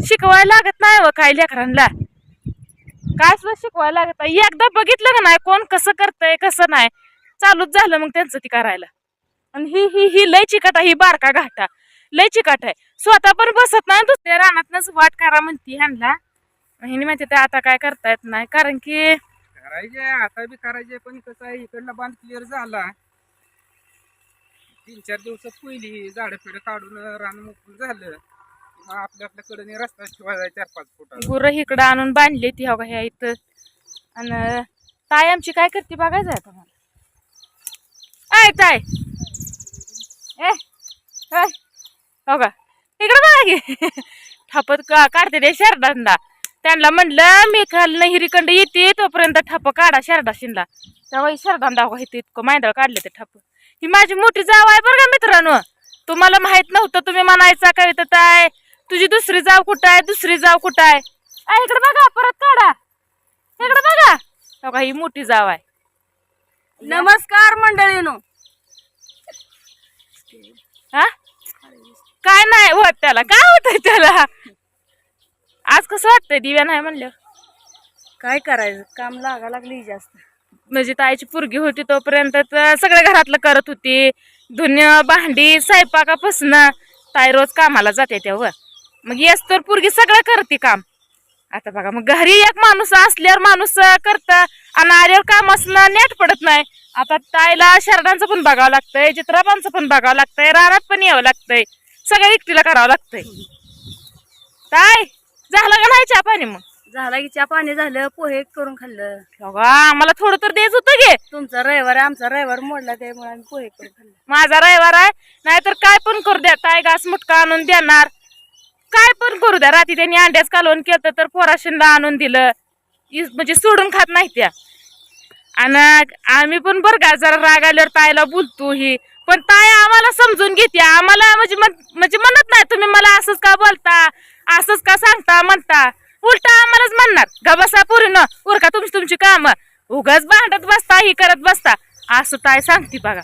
शिकवायला लागत नाही व काय लेकरांना काय सुद्धा शिकवायला लागत नाही. एकदा बघितलं का नाही कोण कसं करतंय कसं नाही चालूच झालं मग त्यांचं ती करायला. आणि ही ही ही लय चिकट आहे ही बारका घाटा. लय चिकट आहे. स्वतः पण बसत नाही दुसऱ्या रानातनच वाट करा म्हणती ह्यांना. हिने माहिती ते आता काय करता येत नाही. कारण की करायचे आता बी करायचे पण कसं आहे इकडला बांध क्लिअर झाला. तीन चार दिवसात पहिली झाडं फिडं काढून रान मोकळं झालं. आपल्या रस्ता चार पाच गुरं इकडं आणून बांधली ती हो ह्या इथं. आणि ताय आमची काय करते बघायचं आहे तुम्हाला? आय ताय ए हो का? इकडं बघा की. थापत का काढते ते शेरडांना. त्यांना म्हणलं मी काल नहिरीकंड येते तोपर्यंत ठप काढा शेरडा शिनला तेव्हा शेरडांना हो इथं इतकं मांदळ काढले ते ठप. ही माझी मोठी जाव आहे बरं का मित्रांनो? तुम्हाला माहीत नव्हतं तुम्ही म्हणायचा काय तर ताय तुझी दुसरी जाव कुठं आहे? दुसरी जाव कुठं आहे? इकडे बघा परत काढा. इकडे बघा. का ही मोठी जाव आहे. नमस्कार मंडळीनो. हा? काय नाही होत त्याला. काय होतंय त्याला? आज कसं वाटतंय? दिव्या नाही म्हणलं काय करायचं? काम लागा लागली जास्त. म्हणजे ताईची पुरगी होती तोपर्यंत सगळ्या घरातलं करत होती. धुन्य भांडी स्वयंपाकापासून ताई रोज कामाला जाते तेव्हा. मग येस तर पुरगी सगळं करते काम. आता बघा मग घरी एक माणूस असल्यावर माणूस करत. आणि आल्यावर काम असणं नेट पडत नाही. आता ताईला शरडांचं पण बघावं लागतंय चित्रापांचं पण बघावं लागतंय रानात पण यावं लागतंय. सगळं एकटीला करावं लागतंय. ताय झालं का नाही चहा पाणी मग? झाला की चहा पाणी झालं पोहे करून खाल्लं. बघा आम्हाला थोडं तर द्यायचं होतं गे. तुमचा रविवार आहे, आमचा रविवार मोडला त्यामुळे आम्ही पोहे करून खाल्लं. माझा रविवार आहे नाहीतर काय पण करू द्या. ताय घास मुटका आणून देणार. काय पण करू द्या. रात्री त्यांनी अंड्याच कालवून केलं तर पोराशींना आणून दिलं. म्हणजे सोडून खात नाही त्या. आणि आम्ही पण बरं का जरा राग आल्यावर ताईला बोलतो ही. पण ताई आम्हाला समजून घेते. आम्हाला म्हणजे म्हण- म्हणजे म्हणत नाही तुम्ही मला असंच का बोलता? असंच का सांगता म्हणता? उलटा आम्हालाच म्हणणार गबसा बसा पूर्ण उरका तुमची तुमची कामं. उगाच भांडत बसता ही करत बसता. असं ताय सांगते बघा.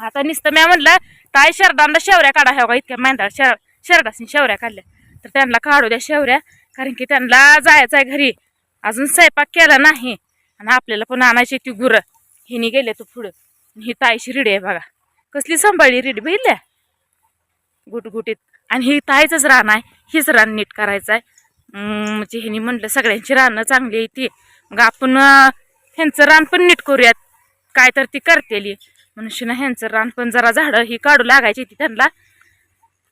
आता नुसतं मी म्हणलं ताई शरदांना शेवऱ्या काढा ह्या इतक्या मांदा शर शरडासनी शेवऱ्या काढल्या. तर त्यांना काढू द्या शेवऱ्या कारण की त्यांना जायचं आहे घरी. अजून स्वयंपाक केला नाही. आणि आपल्याला पण आणायची ती गुरं. हिनी गेले तू पुढं. ही ताईची रिडी आहे बघा. कसली सांभाळली रिडी बहिल्या गुटगुटीत. आणि ही ताईचंच रान आहे. हीच रान नीट करायचं आहे म्हणजे हिनी म्हणलं सगळ्यांची रानं चांगली आहे ती. मग आपण ह्यांचं रान पण नीट करूयात. काय तर ती करतेली. मनुष्यनं ह्यांचं रान पण जरा झाडं ही काढू लागायची ती त्यांना.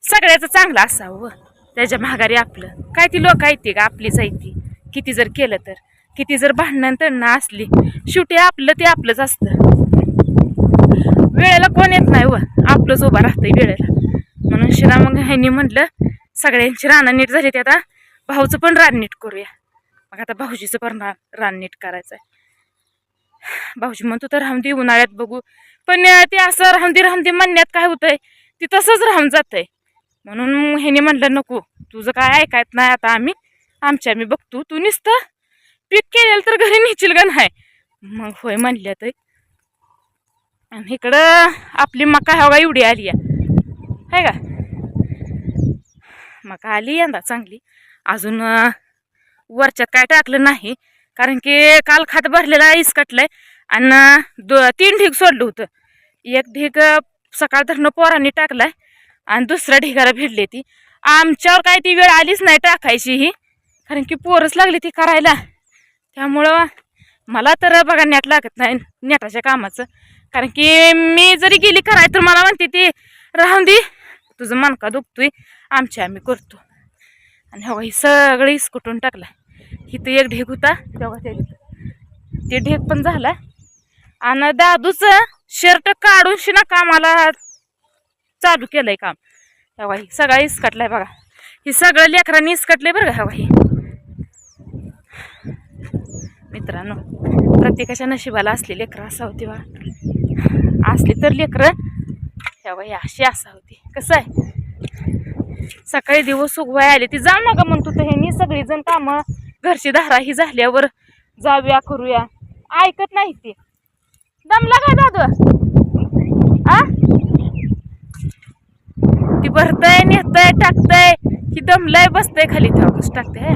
सगळ्याचं चांगलं असावं. त्याच्या माघारी आपलं. काय ती लोक आहेत ती का आपलीच आहे ती. किती जर केलं तर. किती जर भांडणं तणणं असली. शेवटी आपलं ते आपलंच असतं. वेळेला कोण येत नाही व. आपलंच उभं राहतंय वेळेला. म्हणून शिरा मग ह्यांनी म्हटलं सगळ्यांची रानं नीट झाली ते आता. भाऊचं पण रान नीट करूया. मग आता भाऊजीचं पण रान रान नीट करायचं आहे भाऊजी म्हणतो तर राहून दे उन्हाळ्यात बघू. पण ते असं रामदी रामदी म्हणण्यात काय होतंय? ते तसंच राहून जातंय. म्हणून ह्याने म्हणलं नको तुझं काय ऐकायत नाही आता आम्ही. आमच्या आम्ही बघतो तू नुसतं पीक केलेलं तर घरी नेचील का नाही? मग होय म्हणल्या तर आणि इकडं आपली मका हवा एवढी आली आहे. का? मका आली यंदा चांगली. अजून वरच्यात काय टाकलं नाही. कारण की काल खात भरलेला इसकटलंय आणि दो तीन ढीग सोडलं होतं. एक ढीग सकाळ धरणं पोरांनी टाकलाय. आणि दुसऱ्या ढिगाला भिडली ती. आमच्यावर काय ती वेळ आलीच नाही टाकायची ही. कारण की पोरच लागली ती करायला. त्यामुळं मला तर बघा नेट लागत नाही नेटाच्या कामाचं. कारण की मी जरी गेली कराय तर मला म्हणते ती राहून दे तुझं मनका दुखतोय आमची आम्ही करतो. आणि हवा ही सगळं इसकुटून टाकला. इथं एक ढेक होता तेव्हा ते ते ढेक पण झाला. आणि दादूचं शर्ट काढून शिना कामाला चालू केलंय काम. तेव्हा ही सगळा इसकटलाय बघा. ही सगळं लेकरांनी इसकटलंय बरं का हवा ही. मित्रांनो प्रत्येकाच्या नशिबाला असली लेकरं असा होती बा असली तर लेकरं तेव्हा ही अशी असा होती कसं आहे? सकाळी दिवस उगवाय आले ती जाऊ नका म्हणतो तर ह्यांनी सगळीजण कामं घरची धारा ही झाल्यावर जाऊया करूया. ऐकत नाही ते. दमला काय दादू आ ती भरतय नेतय टाकतय. ही दमलाय बसतय खाली ठेवा टाकते हे.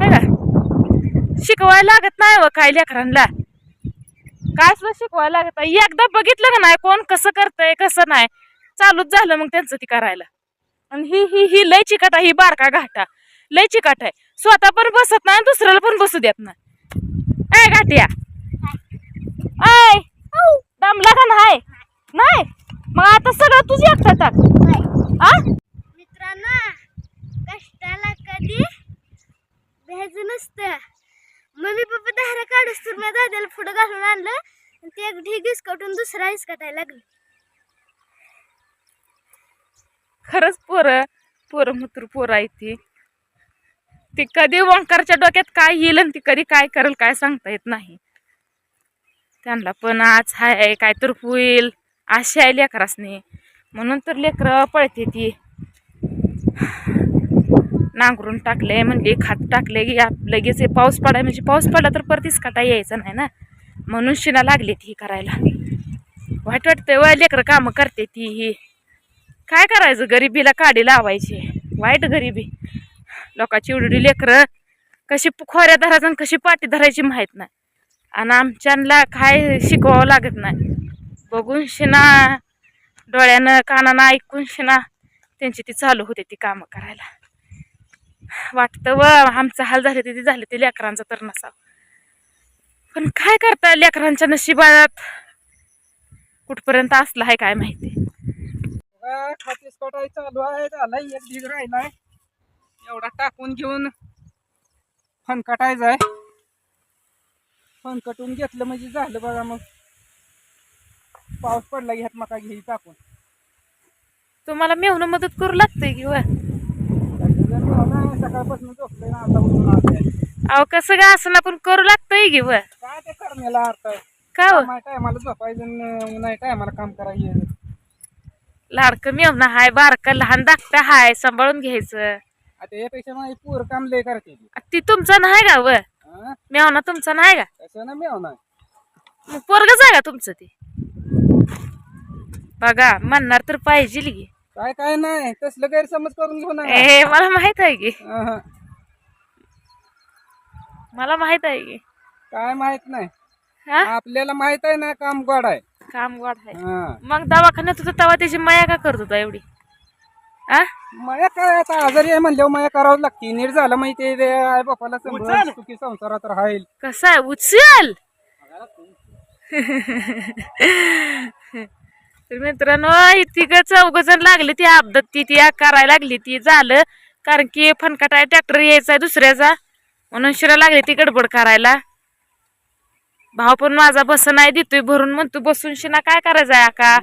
है का? शिकवायला लागत नाही व काय लेकरांना काय सुद्धा शिकवायला लागत नाही. एकदा बघितलं का नाही कोण कसं करतंय कसं नाही चालूच झालं मग त्यांचं ती करायला. आणि ही ही ही लय चिकाट आहे ही बारका घाटा. लय चिकाट आहे. स्वतः पण बसत नाही आणि दुसऱ्याला पण बसू देत नाही. ऐ घाटिया. आय दमला का नाही? नाही? मग आता सगळं तुझी एकटा टाक आ? मित्रांनो कष्टाला कधी भ्यायचं नसतं. मम्मी पप्पा धारा काढूस तर मी दादाला पुढं घालून आणलं आणि ते एक ढीग हिसकटून दुसरा हिसकटायला लागलं. खरंच पोरं पोरं मुत्र पोरं आहे ती. ती कधी ओंकारच्या डोक्यात काय येईल आणि ती कधी काय करेल काय सांगता येत नाही. त्यांना पण आज हाय काय तर होईल आशा आहे लेकरासनी. म्हणून तर लेकरं पळते ती. नांगरून टाकले म्हणजे खात टाकले की आप- लगेच हे पाऊस पडाय म्हणजे पाऊस पडला तर परतीच काटा यायचा नाही ना. म्हणून शिना लागली ती करायला. वाईट वाटतंय व लेकरं कामं करते ती ही. काय करायचं गरिबीला काडी लावायची. वाईट गरिबी. लोकांची एवढी लेकरं कशी खोऱ्या धरायचं आणि कशी पाठी धरायची माहीत नाही. आणि आमच्यांना काय शिकवावं लागत नाही. बघून शिना डोळ्यानं कानानं ऐकून शिना त्यांची ती चालू होते ती कामं करायला. वाटतं व आमचा हाल झाले ते झाले ते लेकरांचा तर नसावं. पण काय करता लेकरांच्या नशिबात? कुठपर्यंत असला आहे काय माहिती? बघा, कटाई चालू आहे झालाय एक ढीग राहिलाय. एवढा टाकून घेऊन फनकटायचा आहे. फनकटून घेतलं म्हणजे झालं बघा मग. पाऊस पडला घ्यात मका घेई टाकून. तुम्हाला मेवणं मदत करू लागतंय की व सकाळपासून झोपलोय ना आता उठून आलोय. अहो कसं काय असं पण करू लागतंय की व काय ते करण्याला अर्थ आहे? का हो? टायमाला झोपायचं न- नाही टायमाला काम करायचं लाडकं मेवणं हाय बारकं लहान धाकटं हाय सांभाळून घ्यायचं. आता यापेक्षा मग पूर काम लय करते ती. ती तुमचं नाही का व हं? मेवणा तुमचा नाही का? तसं ना मिळवणार मग पोरगच आहे का तुमचं ते. बघा म्हणणार तर पाहिजे की. काय काय नाही तसलं गैरसमज करून घेऊ नका. ए मला माहीत आहे की. अहं. मला माहीत आहे की. काय माहीत नाही. हा? आपल्याला माहीत आहे ना काम गोड आहे. काम वाढ आहे. हं. मग दवाखान्यात होता तेव्हा त्याची माया का करत होता एवढी? आ? माया काय आता आजारी आहे म्हणल्यावर माया करावं लागते. नीट झालं माहिती ते. आई बापाला सुखी संसारात राहील. कसा आहे? उचल. तर मित्रांनो तिघ चौघ जण लागले ती अपघात ती ती करायला लागली ती झालं. कारण की फनकाटा ट्रॅक्टर यायचा दुसऱ्याचा. म्हणून शिरा लागली ती गडबड करायला. भाव पण माझा बस नाही देतोय भरून. म्हणतो बसून शिना काय करायचं आहे आका.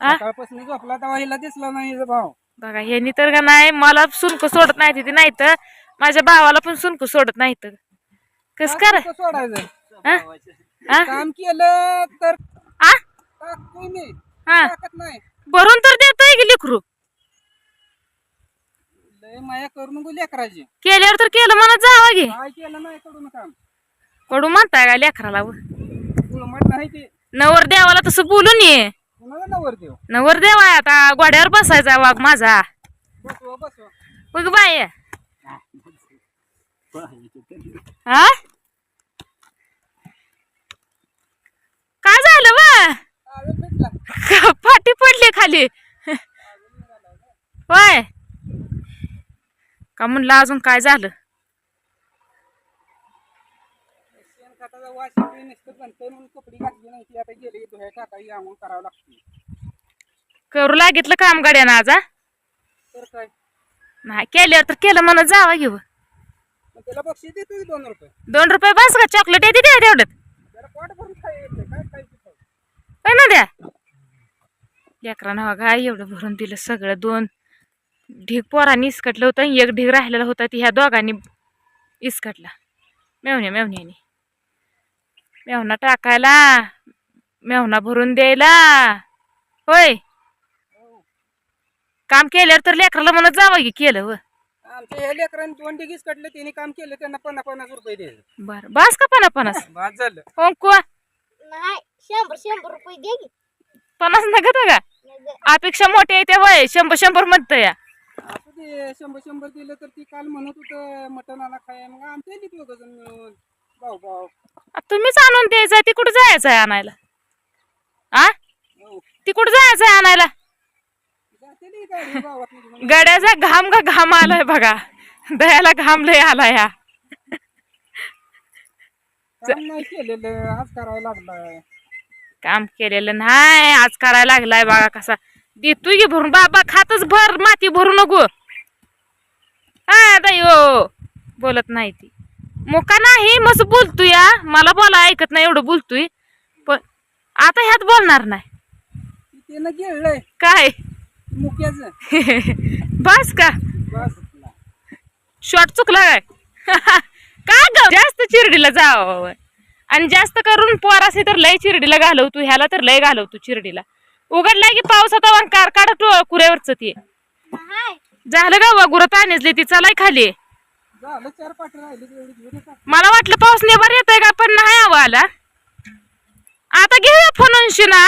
आ? सकाळपासून झोपला तेव्हा हिला दिसला नाही हिचा भाव बघा ह्यांनी तर का नाही मला सुनक सोडत नाही तिथे नाही तर माझ्या भावाला पण सुनक सोडत नाही तर. कस कर? सोडायचं? हा? काम केलं तर हा. टाकत नाही. भरून तर देतोय की लेकरू? लय माया करू नको लेकराची. केल्यावर तर केलं म्हणा जावा घे काय केलं नाही कडून काम. कडू म्हणताय का लेकराला व? गुळमट नाही ते. नवर देवाला तसं बोलून ये कुणाला नवर देव नवर देवा आहे आता. गोड्यावर बसायचा वाघ माझा. बसवा बसवा. बघ बाय हा? काय झालं वा? भेटला फाटी पडली खाली. होय. का म्हणलं अजून काय झालं? करू लागितलं काम गाड्यानं आज नाही केल्यावर तर केलं म्हणून जावा घेऊ. दोन रुपये. दोन रुपये बस का चॉकलेट येते द्या तेवढं जरा पोट भरून खाय येते काय खायचं खाऊ. काय ना द्या. लेकरानं बघा एवढं भरून दिलं सगळं दोन ढीग पोरांनी इसकटलं होतं एक ढीग राहिलेला होता ती ह्या दोघांनी इसकटला. मेवण्या मेवण्यानी. मेवणा टाकायला मेवणा भरून द्यायला. होय. काम केल्यावर तर लेकराला म्हणत जावं की केलं व. आमच्या ह्या लेकरांनी दोन डिगीच कटले त्यांनी काम केलं त्यांना पन्नास पन्नास रुपये द्यायचे बरं बस का पन्नास पन्नास? बाद झालं. हो को नाही शंभर शंभर रुपये दे की. पन्नास नका का. अपेक्षा मोठी आहे त्या वय शंभर शंभर म्हणतं या असं ते शंभर शंभर दिलं तर ती काल म्हणत होतं मटण आणा खाय मग ती दोघं जण मिळून. भाऊ भाऊ. आ, तुम्हीच आणून द्यायचंय ती कुठं जायचंय आणायला? आ? हो. ती कुठं जायचंय आणायला? जाते गाडी. गड्याचा घाम का घाम आलाय बघा. दयाला घाम लय आलाय हा. काम नाही केलेलं आज करायला लागलाय. काम केलेलं नाही आज करायला लागलाय बघा कसा. देतोय की भरून बाबा खातच भर माती भरू नको. हा यो बोलत नाही ती. मोका नाही मस्त बोलतोय. मला बोला ऐकत नाही एवढं बोलतोय. पण आता ह्यात बोलणार नाही. काय? मुक्याच बस का? बस. शॉर्ट चुकला काय का ग? जास्त चिरडीला जावं. आणि जास्त करून पोरासे तर लय चिरडीला घालवतो ह्याला तर लय घालवतो चिरडीला. उघडलाय की पावसात कार काढ कुऱ्यावरच ते. झालं का वगुरं तानेजले ती चलाय खाली. मला वाटलं पाऊस नेबार येतोय का पण नाही हवा आला. आता घेऊया फोन ना